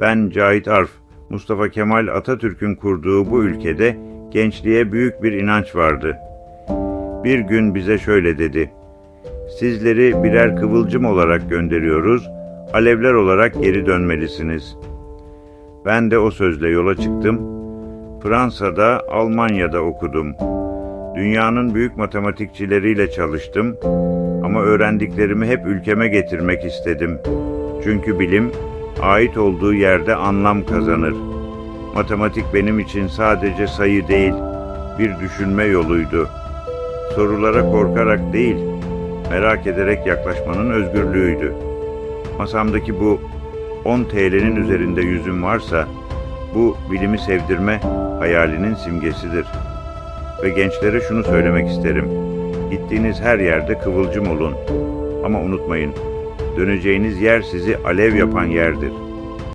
Ben Cahit Arf, Mustafa Kemal Atatürk'ün kurduğu bu ülkede gençliğe büyük bir inanç vardı. Bir gün bize şöyle dedi. Sizleri birer kıvılcım olarak gönderiyoruz, alevler olarak geri dönmelisiniz. Ben de o sözle yola çıktım. Fransa'da, Almanya'da okudum. Dünyanın büyük matematikçileriyle çalıştım ama öğrendiklerimi hep ülkeme getirmek istedim. Çünkü bilim ait olduğu yerde anlam kazanır. Matematik benim için sadece sayı değil, bir düşünme yoluydu. Sorulara korkarak değil, merak ederek yaklaşmanın özgürlüğüydü. Masamdaki bu 10 TL'nin üzerinde yüzüm varsa bu bilimi sevdirme hayalinin simgesidir. Ve gençlere şunu söylemek isterim. Gittiğiniz her yerde kıvılcım olun. Ama unutmayın, döneceğiniz yer sizi alev yapan yerdir.